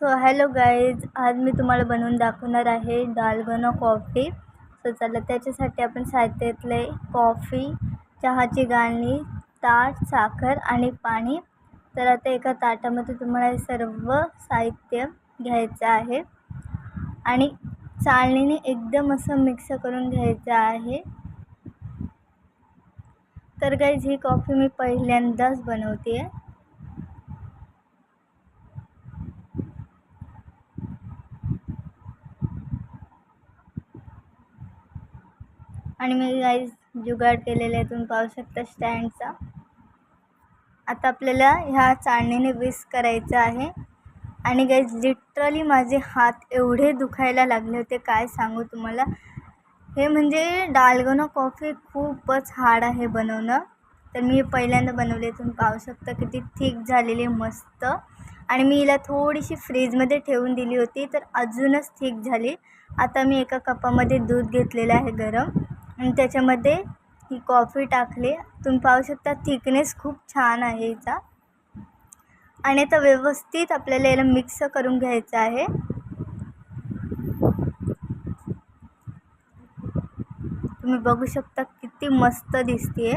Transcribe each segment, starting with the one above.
So hello guys आज मी तुम्हाला बनवून दाखवणार आहे डालगोना कॉफी सो चला त्याच्यासाठी आपण साहित्यातले कॉफी चहाची गाळणी ताट साखर आणि पाणी. तर आता एका ताटामध्ये तुम्हाला हे सर्व साहित्य घ्यायचं आहे. आणि चाळणीने एकदम असं मिक्स करून घ्यायचं आहे. तर गाईज ही कॉफी मी पहिल्यांदाच बनवते आहे आणि मी गाईज जुगाड केलेला आहे तुम्ही पाहू शकता स्टँडचा आता आपल्याला ह्या चाळणीने विस करायचं आहे. आणि गाईज लिटरली माझे हात एवढे दुखायला लागले होते काय सांगू तुम्हाला? हे म्हणजे डालगोना कॉफी खूपच हार्ड आहे बनवणं. तर मी पहिल्यांदा बनवले तुम्ही पाहू शकता किती थिक झालेली आहे मस्त. आणि मी हिला थोडीशी फ्रीजमध्ये ठेवून दिली होती तर अजूनच थिक झाली. आता मी एका कपामध्ये दूध घेतलेलं आहे गरम. आणि त्याच्यामध्ये ही कॉफी टाकली. तुम्ही पाहू शकता थिकनेस खूप छान आहे हिचा. आणि आता व्यवस्थित आपल्याला याला मिक्स करून घ्यायचं आहे. तुम्ही बघू शकता किती मस्त दिसते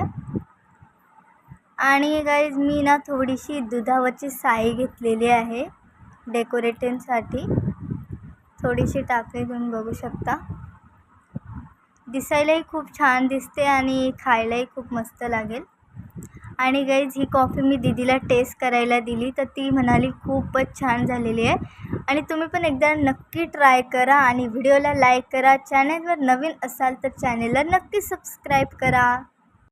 आणि गाईज मी ना थोडीशी दुधावरची साई घेतलेली आहे डेकोरेटिंगसाठी थोडीशी टाकली तुम्ही बघू शकता. दिसायलाही खूप छान दिसते आणि खायलाही खूप मस्त लागेल. आणि गाईज ही कॉफी मी दिदीला टेस्ट करायला दिली तर ती म्हणाली खूपच छान झालेली आहे. आणि तुम्ही पण एकदा नक्की ट्राय करा आणि व्हिडिओला लाईक करा. चॅनलवर नवीन असाल तर चॅनेलला नक्की सबस्क्राईब करा.